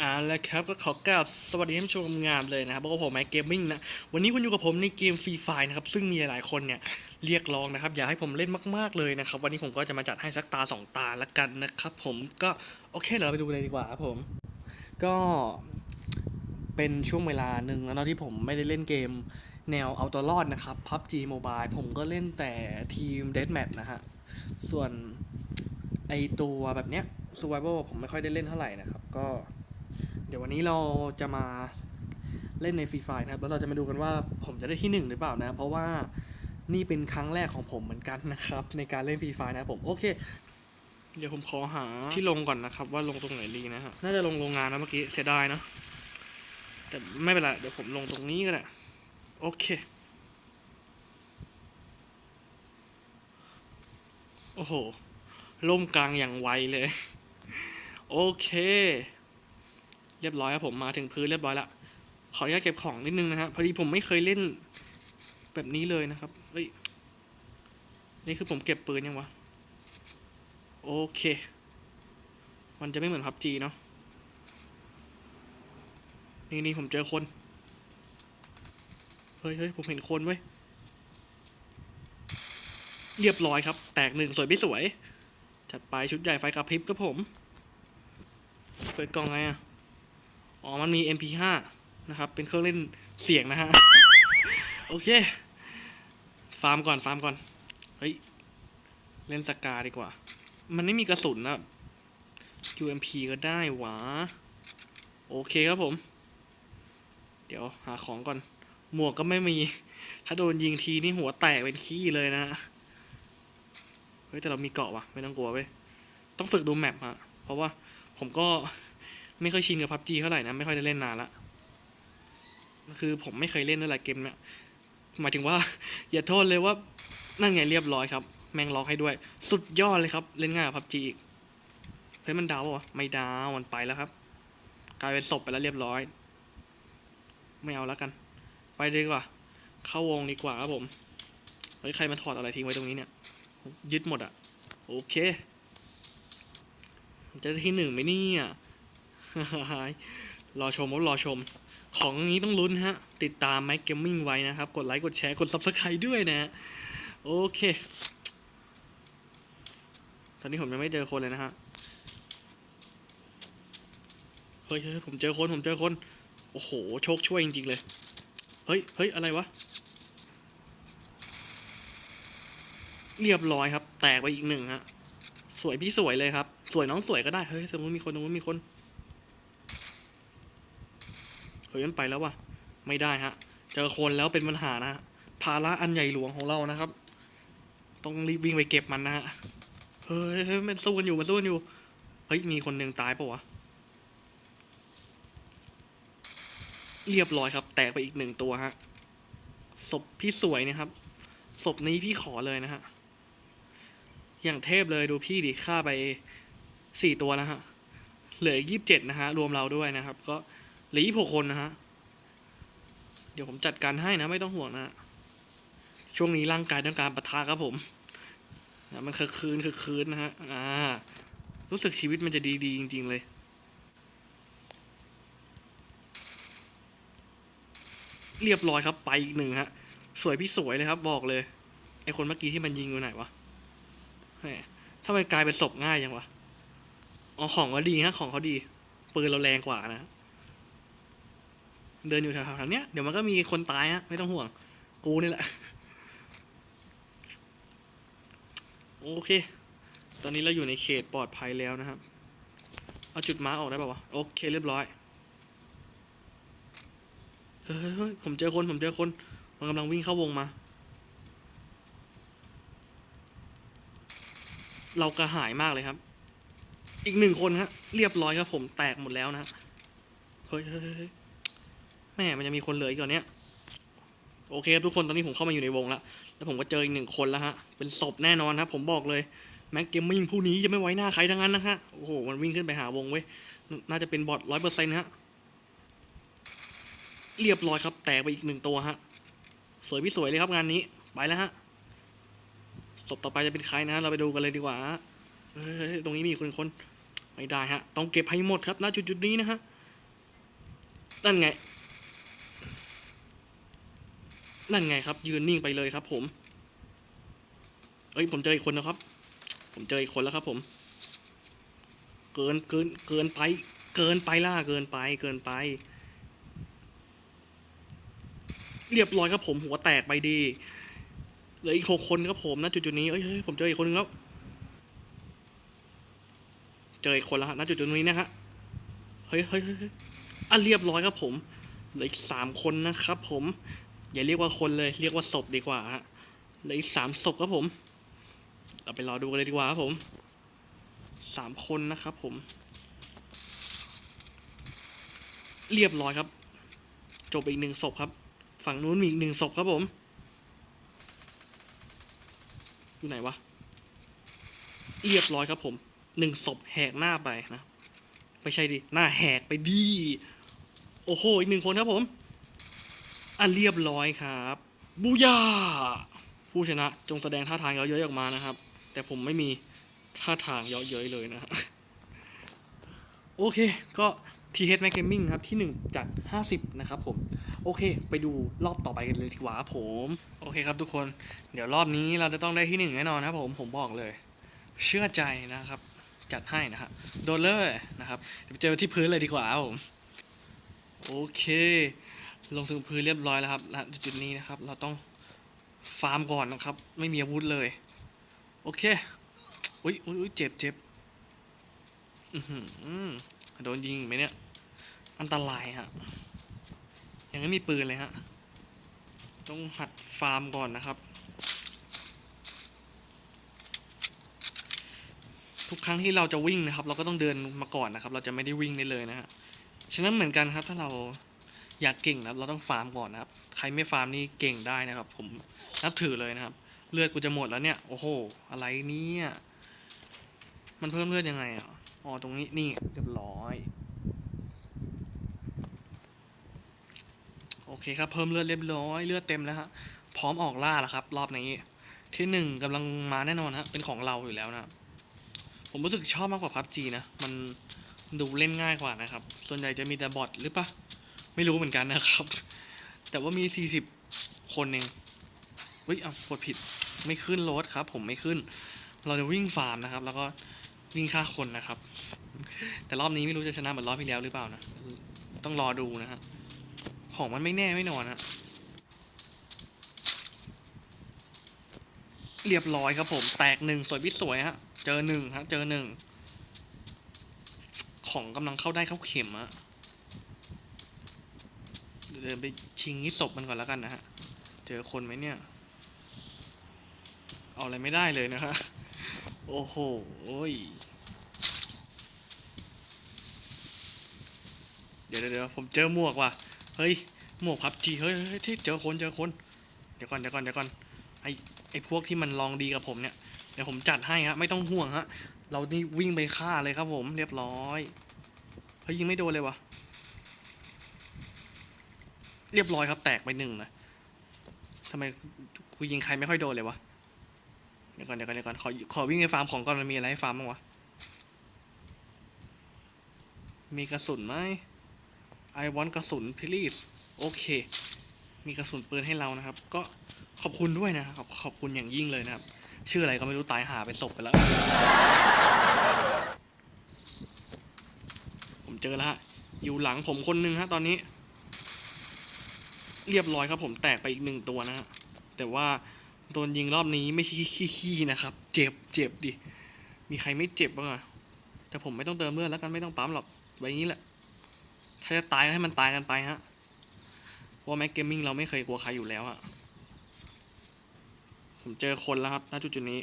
อ่าแล้วครับก็ขอกราบสวัสดีท่านผู้ชมงามเลยนะครับพวกผมแม็กเกมมิ่งนะ วันนี้คุณอยู่กับผมในเกมฟรีไฟนะครับ ซึ่งมีหลายคนเนี่ยเรียกร้องนะครับ อยากให้ผมเล่นมาก ๆ เลยนะครับ วันนี้ผมก็จะมาจัดให้สักตาสองตาละกันนะครับผมก็โอเคเดี๋ยวเราไปดูเลยดีกว่าครับผม ก็เป็นช่วงเวลาหนึ่งแล้วเนาะที่ผมไม่ได้เล่นเกม แนวเอาตัวรอดนะครับ PUBG Mobile ผมก็เล่นแต่ทีม Deathmatch นะฮะ ส่วนไอตัวแบบเนี้ย Survival ผมไม่ค่อยได้เล่นเท่าไหร่นะครับ ก็ เดี๋ยววันนี้เราจะมาเล่นในฟรีไฟนะครับ แล้วเราจะมาดูกันว่าผมจะได้ที่หนึ่งหรือเปล่านะ เพราะว่านี่เป็นครั้งแรกของผมเหมือนกันนะครับ ในการเล่นฟรีไฟนะครับผม โอเค เดี๋ยวผมขอหาที่ลงก่อนนะครับ ว่าลงตรงไหนดีนะฮะ น่าจะลงโรงงานนะเมื่อกี้เสียดายเนอะแต่ไม่เป็นไรเดี๋ยวผมลงตรงนี้ก็ได้ โอเค โอ้โห ล่มกลางอย่างไวเลย โอเค เรียบร้อยครับผมมาถึงพื้นเรียบร้อยละ ขออนุญาตเก็บของนิดนึงนะฮะ พอดีผมไม่เคยเล่นแบบนี้เลยนะครับ เฮ้ย นี่คือผมเก็บปืนยังวะ โอเค มันจะไม่เหมือนพับจีเนาะ นี่นี่ผมเจอคน เฮ้ยเฮ้ยผมเห็นคนเว้ยเรียบร้อยครับ แตกหนึ่งสวยไม่สวย จัดไปชุดใหญ่ไฟกระพริบครับผม เปิดกล่องไงอะ อ๋อ มันมี MP5 นะครับ เป็นเครื่องเล่นเสียงนะฮะ โอเค ฟาร์มก่อน ฟาร์มก่อน เฮ้ย เล่นสกาดีกว่า มันไม่มีกระสุนนะ UMP ก็ได้หวะโอเคครับผม เดี๋ยวหาของก่อน หมวกก็ไม่มี ถ้าโดนยิงทีนี่หัวแตกเป็นขี้เลยนะเฮ้ยแต่เรามีเกาะว่ะไม่ต้องกลัวเว้ยต้องฝึกดูแมปฮะเพราะว่าผมก็ไม่ค่อยชินกับพับจีเท่าไหร่นะไม่ค่อยได้เล่นนานละคือผมไม่เคยเล่นด้วยแหละเกมเนี่ยหมายถึงว่า อย่าโทษเลยว่านั่นไงเรียบร้อยครับ แมงล็อกให้ด้วย สุดยอดเลยครับ เล่นง่ายกว่าพับจีอีกเฮ้ยมันดาววะไม่ดาวมันไปแล้วครับ กลายเป็นศพไปแล้วเรียบร้อย ไม่เอาแล้วกัน ไปดีกว่า เข้าวงดีกว่าครับผมเฮ้ยใครมาถอดอะไรทิ้งไว้ตรงนี้เนี่ย ยึดหมดอะโอเค จะได้ที่หนึ่งไหมเนี่ยรอชมครับรอชม ของนี้ต้องลุ้นฮะ ติดตามแม็กเกมมิ่งไว้นะครับ กดไลค์ กดแชร์ กด subscribe ด้วยนะฮะโอเค ตอนนี้ผมยังไม่เจอคนเลยนะฮะเฮ้ยเฮ้ยผมเจอคน ผมเจอคน โอ้โห โชคช่วยจริง ๆ เลย เฮ้ย เฮ้ย อะไรวะ เรียบร้อยครับ แตกไปอีกหนึ่งฮะ สวยพี่สวยเลยครับ สวยน้องสวยก็ได้ เฮ้ยตรงนู้นมีคนตรงนู้นมีคน เฮ้ยมันไปแล้ววะไม่ได้ฮะ เจอคนแล้วเป็นปัญหานะฮะภาระอันใหญ่หลวงของเรานะครับ ต้องรีบวิ่งไปเก็บมันนะฮะ เฮ้ยเฮ้ยมันสู้กันอยู่มันสู้กันอยู่ เฮ้ย มีคนหนึ่งตายปะวะ เรียบร้อยครับ แตกไปอีกหนึ่งตัวฮะศพพี่สวยนะครับศพนี้พี่ขอเลยนะฮะอย่างเทพเลยดูพี่ดิฆ่าไปสี่ตัวแล้วฮะเหลือยี่สิบเจ็ดนะฮะรวมเราด้วยนะครับ ก็เหลือยี่หกคนนะฮะเดี๋ยวผมจัดการให้นะไม่ต้องห่วงนะช่วงนี้ร่างกายต้องการปะทะครับผมนะมันคือคืนคือคืนนะฮะอ่ารู้สึกชีวิตมันจะดีๆจริง ๆ เลย เรียบร้อยครับ ไปอีกหนึ่งฮะ สวยพี่สวยเลยครับ บอกเลย ไอคนเมื่อกี้ที่มันยิงอยู่ไหนวะแหมทำไมกลายเป็นศพง่ายยังวะอ๋อของเขาดีฮะของเขาดีปืนเราแรงกว่านะ เดินอยู่แถวๆเนี้ยเดี๋ยวมันก็มีคนตายฮะไม่ต้องห่วง กูนี่แหละ โอเค ตอนนี้เราอยู่ในเขตปลอดภัยแล้วนะครับ เอาจุดมาร์กออกได้ป่าวะ โอเคเรียบร้อย เฮ้ยผมเจอคนผมเจอคน มันกำลังวิ่งเข้าวงมา เรากระหายมากเลยครับ อีกหนึ่งคนฮะ เรียบร้อยครับผมแตกหมดแล้วนะเฮ้ยเฮ้ยแม่มันจะมีคนเหลืออีกก่อนเนี้ยโอเคครับทุกคนตอนนี้ผมเข้ามาอยู่ในวงแล้วแล้วผมก็เจออีกหนึ่งคนแล้วฮะเป็นศพแน่นอนครับ ผมบอกเลยแม็กเกมมิ่งผู้นี้จะไม่ไว้หน้าใครทั้งนั้นนะฮะโอ้โหมันวิ่งขึ้นไปหาวงเว้ยน่าจะเป็นบอทร้อยเปอร์เซ็นต์ฮะ เรียบร้อยครับ แตกไปอีกหนึ่งตัวฮะ สวยพี่สวยเลยครับงานนี้ ไปแล้วฮะ ศพต่อไปจะเป็นใครนะ เราไปดูกันเลยดีกว่าเฮ้ยตรงนี้มีคนคนไม่ได้ฮะ ต้องเก็บให้หมดครับณจุดจุดนี้นะฮะ นั่นไง นั่นไงครับ ยืนนิ่งไปเลยครับ ผม เอ้ยผมเจออีกคนนะครับ ผมเจออีกคนแล้วครับ ผม เกินเกินเกินไป เกินไปล่าเกินไปเกินไป เรียบร้อยครับผมหัวแตกไปดีเหลืออีกหกคนครับผมนะจุดๆนี้เอ้ยเฮ้ยผมเจออีกคนนึงแล้ว เจออีกคนแล้วฮะณจุดๆนี้นะฮะเฮ้ยเฮ้ยเฮ้ยเฮ้ยอะเรียบร้อยครับผมเหลืออีกสามคนนะครับ ผมอย่าเรียกว่าคนเลย เรียกว่าศพดีกว่าฮะเหลืออีกสามศพครับผม เราไปรอดูกันเลยดีกว่าครับผมสามคนนะครับผม เรียบร้อยครับ จบอีกหนึ่งศพครับ ฝั่งนู้นมีอีกหนึ่งศพครับผม อยู่ไหนวะ เรียบร้อยครับผมหนึ่งศพแหกหน้าไปนะ ไม่ใช่ดิ หน้าแหกไปดี โอ้โห อีกหนึ่งคนครับผมอะเรียบร้อยครับ บูย่าผู้ชนะจงแสดงท่าทางเยอะๆออกมานะครับ แต่ผมไม่มีท่าทางเยอะเย้เลยนะ โอเค ก็ ทีเฮดแมกเกมมิ่งครับที่ 1 จาก 50 นะครับผม โอเค ไปดูรอบต่อไปกันเลยดีกว่าผม โอเคครับทุกคนเดี๋ยวรอบนี้เราจะต้องได้ที่หนึ่งแน่นอนนะครับผม ผมบอกเลย เชื่อใจนะครับ จัดให้นะครับโดนเลยนะครับเดี๋ยวเจอที่พื้นเลยดีกว่าผม โอเค ลงถึงพื้นเรียบร้อยแล้วครับณจุดนี้นะครับ เราต้องฟาร์มก่อนนะครับ ไม่มีอาวุธเลย โอเคอุ้ยอุ้ยเจ็บเจ็บอือหือ โดนยิงไหมเนี่ย อันตรายฮะ ยังไม่มีปืนเลยฮะ ต้องหัดฟาร์มก่อนนะครับ ทุกครั้งที่เราจะวิ่งนะครับ เราก็ต้องเดินมาก่อนนะครับ เราจะไม่ได้วิ่งได้เลยนะฮะ ฉะนั้นเหมือนกันครับ ถ้าเราอยากเก่งนะครับ เราต้องฟาร์มก่อนนะครับ ใครไม่ฟาร์มนี่เก่งได้นะครับ ผมนับถือเลยนะครับ เลือดกูจะหมดแล้วเนี่ย โอ้โห อะไรเนี่ย มันเพิ่มเลือดยังไงอะ อ๋อตรงนี้นี่เรียบร้อย โอเคครับเพิ่มเลือดเรียบร้อยเลือดเต็มแล้วฮะพร้อมออกล่าแล้วครับ รอบนี้ที่หนึ่งกำลังมาแน่นอนฮะเป็นของเราอยู่แล้วนะผมรู้สึกชอบมากกว่าพับจีนะมันดูเล่นง่ายกว่านะครับ ส่วนใหญ่จะมีแต่บอทหรือปะไม่รู้เหมือนกันนะครับ แต่ว่ามีสี่สิบคนเองเฮ้ยเอากดผิดไม่ขึ้นรถครับ ผมไม่ขึ้น เราจะวิ่งฟาร์มนะครับ แล้วก็ วิ่งฆ่าคนนะครับ แต่รอบนี้ไม่รู้จะชนะเหมือนรอบที่แล้วหรือเปล่านะ ต้องรอดูนะฮะ ของมันไม่แน่ไม่นอนฮะ เรียบร้อยครับผม แตกหนึ่งสวยพิสวยฮะ เจอหนึ่งฮะ เจอหนึ่ง ของกำลังเข้าได้เข้าเข็มอะเดินไปชิงนิศพมันก่อนแล้วกันนะฮะ เจอคนไหมเนี่ย เอาอะไรไม่ได้เลยนะฮะโอ้โหโอ้ย เดี๋ยวเดี๋ยวผมเจอหมวกว่ะ เฮ้ย หมวกพับจีเฮ้ยเฮ้ยเฮ้ยที่เจอคนเจอคน เดี๋ยวก่อนเดี๋ยวก่อนเดี๋ยวก่อน ไอไอพวกที่มันลองดีกับผมเนี่ย เดี๋ยวผมจัดให้ฮะ ไม่ต้องห่วงฮะ เรานี่วิ่งไปฆ่าเลยครับผม เรียบร้อย เฮ้ยยิงไม่โดนเลยวะเรียบร้อยครับแตกไปหนึ่งนะทำไมกูยิงใครไม่ค่อยโดนเลยวะ เดี๋ยวก่อนเดี๋ยวก่อนเดี๋ยวก่อน ขอขอวิ่งไปฟาร์มของก่อนมันมีอะไรให้ฟาร์มบ้างวะ มีกระสุนไหม I want กระสุน please โอเค มีกระสุนปืนให้เรานะครับ ก็ขอบคุณด้วยนะครับ ขอบคุณอย่างยิ่งเลยนะครับ ชื่ออะไรก็ไม่รู้ตายหาไปศพไปแล้ว ผมเจอแล้วฮะ อยู่หลังผมคนหนึ่งฮะตอนนี้ เรียบร้อยครับผมแตกไปอีกหนึ่งตัวนะฮะ แต่ว่าโดนยิงรอบนี้ไม่ขี้ๆนะครับ เจ็บเจ็บดิ มีใครไม่เจ็บบ้างอะแต่ผมไม่ต้องเติมเลือดแล้วกันไม่ต้องปั๊มหรอกไว้นี้แหละ ถ้าจะตายก็ให้มันตายกันไปฮะเพราะว่าแม็กเกมมิ่งเราไม่เคยกลัวใครอยู่แล้วอะผมเจอคนแล้วครับณจุดจุดนี้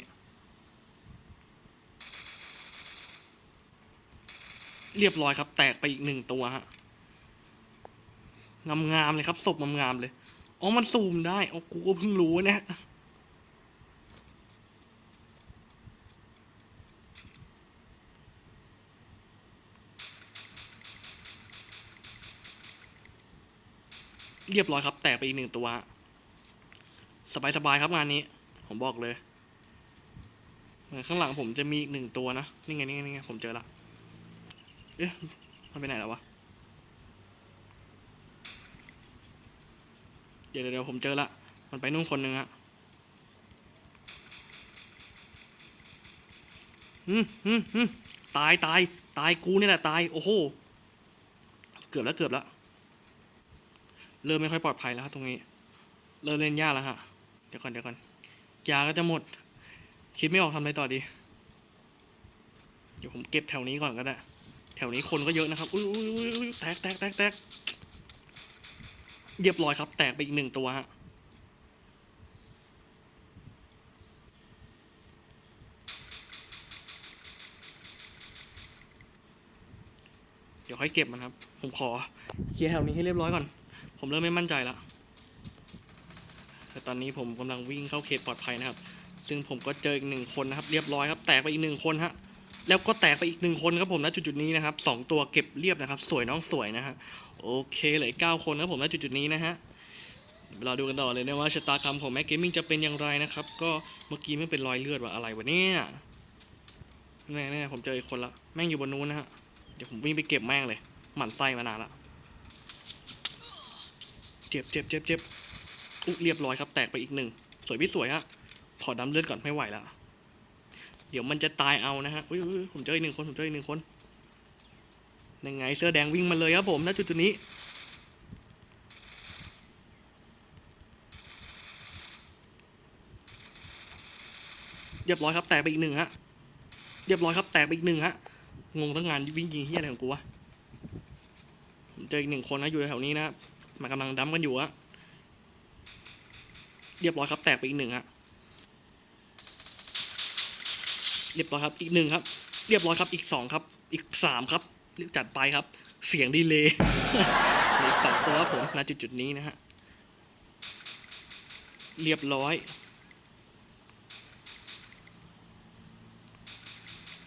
เรียบร้อยครับ แตกไปอีกหนึ่งตัวฮะงามๆเลยครับศพงามๆเลย อ๋อ มันซูมได้ อ๋อ กูก็เพิ่งรู้เนี่ย เรียบร้อยครับ แตกไปอีกหนึ่งตัว สบายๆครับงานนี้ ผมบอกเลย เหมือนข้างหลังผมจะมีอีกหนึ่งตัวนะ นี่ไงนี่ไงนี่ไงผมเจอละ เอ๊ะ มันไปไหนแล้ววะ เดี๋ยวเดี๋ยวผมเจอละ มันไปนู่นคนหนึ่งอะอืมอืมอืมตายตายตายกูเนี่ยแหละตาย โอ้โห เกือบแล้วเกือบแล้ว เริ่มไม่ค่อยปลอดภัยแล้วครับตรงนี้ เริ่มเล่นยากแล้วฮะ เดี๋ยวก่อนเดี๋ยวก่อนยาก็จะหมด คิดไม่ออกทำอะไรต่อดี เดี๋ยวผมเก็บแถวนี้ก่อนก็ได้ แถวนี้คนก็เยอะนะครับ อุ้ยอุ้ยอุ้ยอุ้ยแตกแตกแตกแตกเรียบร้อยครับ แตกไปอีกหนึ่งตัวฮะ เดี๋ยวค่อยเก็บมันครับ ผมขอเคลียร์แถวนี้ให้เรียบร้อยก่อน ผมเริ่มไม่มั่นใจละแต่ตอนนี้ผมกำลังวิ่งเข้าเขตปลอดภัยนะครับ ซึ่งผมก็เจออีกหนึ่งคนนะครับ เรียบร้อยครับแตกไปอีกหนึ่งคนฮะแล้วก็แตกไปอีกหนึ่งคนครับผมณจุดๆนี้นะครับสองตัวเก็บเรียบนะครับ สวยน้องสวยนะฮะโอเคเหลือเก้าคนครับผมณจุดๆนี้นะฮะเราดูกันต่อเลยนะว่าชะตากรรมของแม็กเกมมิ่งจะเป็นอย่างไรนะครับ ก็เมื่อกี้ไม่เป็นรอยเลือดว่าอะไรวะเนี่ยแน่ๆผมเจออีกคนละแม่งอยู่บนนู้นนะฮะเดี๋ยวผมวิ่งไปเก็บแม่งเลยหมั่นไส้มานานละ เจ็บเจ็บเจ็บเจ็บอุ๊เรียบร้อยครับ แตกไปอีกหนึ่ง สวยพี่สวยฮะขอดำเลือดก่อนไม่ไหวละเดี๋ยวมันจะตายเอานะฮะอุ้ยผมเจออีกหนึ่งคนผมเจออีกหนึ่งคนยังไงเสื้อแดงวิ่งมาเลยครับผมณจุดจุดนี้ เรียบร้อยครับแตกไปอีกหนึ่งฮะเรียบร้อยครับแตกไปอีกหนึ่งฮะงงทั้งงานวิ่งยิงเฮียอะไรของกูวะผมเจออีกหนึ่งคนนะอยู่แถวนี้นะครับ มากำลังดั้มกันอยู่อะเรียบร้อยครับแตกไปอีกหนึ่งฮะเรียบร้อยครับอีกหนึ่งครับ เรียบร้อยครับอีกสองครับ อีกสามครับรีบจัดไปครับ เสียงดีเลยอีกสองตัวครับผมณจุดจุดนี้นะฮะเรียบร้อย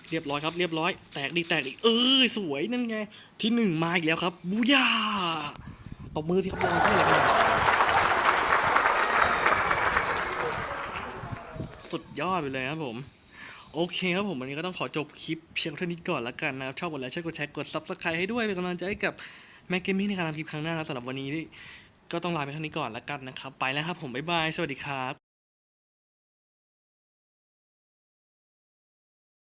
เรียบร้อยครับ เรียบร้อย แตกดีแตกดีเออสวยนั่นไง ที่หนึ่งมาอีกแล้วครับบูย่า ตบมือที่เขาบองที่อะไรกันเนี่ยสุดยอดไปเลยครับผม โอเคครับผมวันนี้ก็ต้องขอจบคลิปเพียงเท่านี้ก่อนละกันนะครับ ชอบกดไลค์ช่วยกดแชร์กดซับสไครต์ให้ด้วยเป็นกำลังใจให้กับแม็กเกมมิ่ในการทำคลิปครั้งหน้านะสำหรับวันนี้ก็ต้องลาไปเท่านี้ก่อนละกันนะครับ ไปแล้วครับผมบ๊ายบายสวัสดีครับ